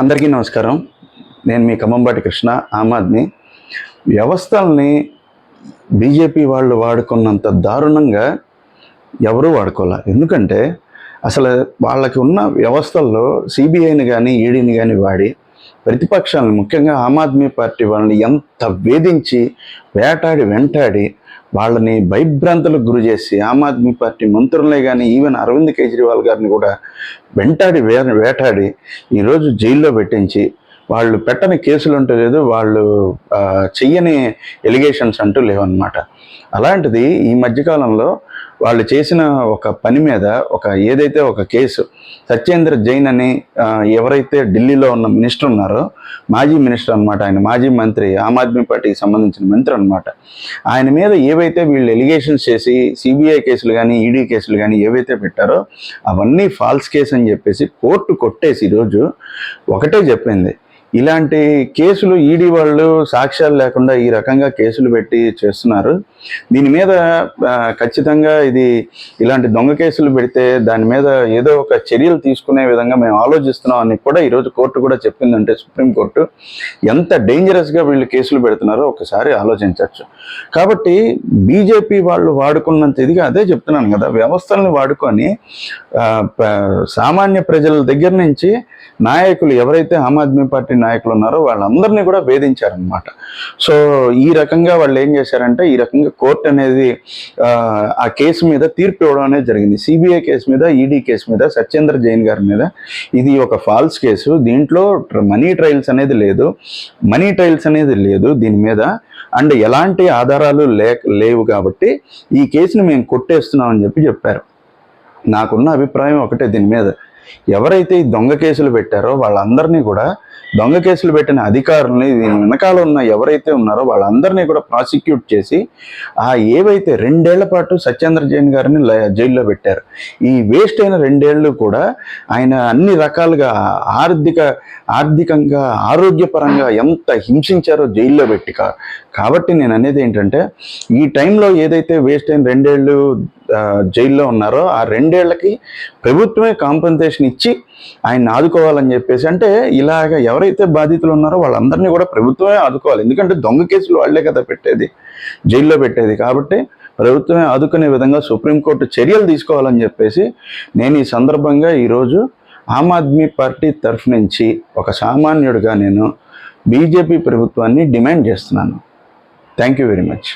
అందరికీ నమస్కారం. నేను మీ ఖమ్మంబాటి కృష్ణ ఆమ్ ఆద్మీ. వ్యవస్థల్ని బీజేపీ వాళ్ళు వాడుకున్నంత దారుణంగా ఎవరూ వాడుకోలే? ఎందుకంటే అసలు వాళ్ళకి ఉన్న వ్యవస్థల్లో సిబిఐని కానీ ఈడీని కానీ వాడి ప్రతిపక్షాలను ముఖ్యంగా ఆమ్ ఆద్మీ పార్టీ వాళ్ళని ఎంత వేధించి వేటాడి వెంటాడి వాళ్ళని భయభ్రాంతులకు గురి చేసి ఆమ్ ఆద్మీ పార్టీ మంత్రులనే కానీ ఈవెన్ అరవింద్ కేజ్రీవాల్ గారిని కూడా వెంటాడి వే వేటాడి ఈరోజు జైల్లో పెట్టించి వాళ్ళు పెట్టని కేసులు అంటూ లేదు వాళ్ళు చెయ్యని ఎలిగేషన్స్ అంటూ లేవన్నమాట. అలాంటిది ఈ మధ్యకాలంలో వాళ్ళు చేసిన ఒక పని మీద ఒక ఏదైతే ఒక కేసు సత్యేంద్ర జైన్ అని ఎవరైతే ఢిల్లీలో ఉన్న మినిస్టర్ ఉన్నారో మాజీ మినిస్టర్ అన్నమాట ఆయన మాజీ మంత్రి ఆమ్ ఆద్మీ పార్టీకి సంబంధించిన మంత్రి అన్నమాట. ఆయన మీద ఏవైతే వీళ్ళు ఎలిగేషన్స్ చేసి సిబిఐ కేసులు కానీ ఈడీ కేసులు కానీ ఏవైతే పెట్టారో అవన్నీ ఫాల్స్ కేసు అని చెప్పేసి కోర్టు కొట్టేసి ఈరోజు ఒకటే చెప్పింది. ఇలాంటి కేసులు ఈడీ వాళ్ళు సాక్ష్యాలు లేకుండా ఈ రకంగా కేసులు పెట్టి చేస్తున్నారు. దీని మీద ఖచ్చితంగా ఇది ఇలాంటి దొంగ కేసులు పెడితే దాని మీద ఏదో ఒక చర్యలు తీసుకునే విధంగా మేము ఆలోచిస్తున్నాం అని కూడా ఈరోజు కోర్టు కూడా చెప్పిందంటే సుప్రీంకోర్టు ఎంత డేంజరస్గా వీళ్ళు కేసులు పెడుతున్నారో ఒకసారి ఆలోచించవచ్చు. కాబట్టి బీజేపీ వాళ్ళు వాడుకున్నంత ఇదిగా అదే చెప్తున్నాను కదా వ్యవస్థలను వాడుకొని సామాన్య ప్రజల దగ్గర నుంచి నాయకులు ఎవరైతే ఆమ్ ఆద్మీ పార్టీ నాయకులు ఉన్నారో వాళ్ళందరినీ కూడా వేధించారనమాట సో ఈ రకంగా వాళ్ళు ఏం చేశారంటే ఈ రకంగా కోర్టు అనేది ఆ, కేసు మీద తీర్పు ఇవ్వడం అనేది జరిగింది. సిబిఐ కేసు మీద ఈడీ కేసు మీద సత్యేంద్ర జైన్ గారి మీద. ఇది ఒక ఫాల్స్ కేసు. దీంట్లో మనీ ట్రయల్స్ అనేది లేదు. మనీ ట్రయల్స్ అనేది లేదు దీని మీద. అండ్ ఎలాంటి ఆధారాలు లేక లేవు కాబట్టి ఈ కేసుని మేము కొట్టేస్తున్నామని చెప్పి చెప్పారు. నాకున్న అభిప్రాయం ఒకటే దీని మీద. ఎవరైతే ఈ దొంగ కేసులు పెట్టారో వాళ్ళందరినీ కూడా దొంగ కేసులు పెట్టిన అధికారుల్ని దీని వెనకాల ఉన్న ఎవరైతే ఉన్నారో వాళ్ళందరినీ కూడా ప్రాసిక్యూట్ చేసి ఆ ఏవైతే రెండేళ్ళ పాటు సత్యేంద్ర జైన్ గారిని జైల్లో పెట్టారు ఈ వేస్ట్ అయిన రెండేళ్ళు కూడా ఆయన అన్ని రకాలుగా ఆర్థిక ఆర్థికంగా ఆరోగ్యపరంగా ఎంత హింసించారో జైల్లో పెట్టి కా- కాబట్టి నేను అనేది ఏంటంటే ఈ టైంలో ఏదైతే వేస్ట్ అయిన రెండేళ్ళు జైల్లో ఉన్నారో ఆ రెండేళ్ళకి ప్రభుత్వమే కాంపెన్సేషన్ ఇచ్చి ఆయన ఆదుకోవాలని చెప్పేసి అంటే ఇలాగ ఎవరైతే బాధితులు ఉన్నారో వాళ్ళందరినీ కూడా ప్రభుత్వమే ఆదుకోవాలి. ఎందుకంటే దొంగ కేసులు వాళ్ళే కదా పెట్టేది జైల్లో పెట్టేది. కాబట్టి ప్రభుత్వమే ఆదుకునే విధంగా సుప్రీంకోర్టు చర్యలు తీసుకోవాలని చెప్పేసి నేను ఈ సందర్భంగా ఈరోజు ఆమ్ ఆద్మీ పార్టీ తరఫు నుంచి ఒక సామాన్యుడిగా నేను బీజేపీ ప్రభుత్వాన్ని డిమాండ్ చేస్తున్నాను. Thank you very much.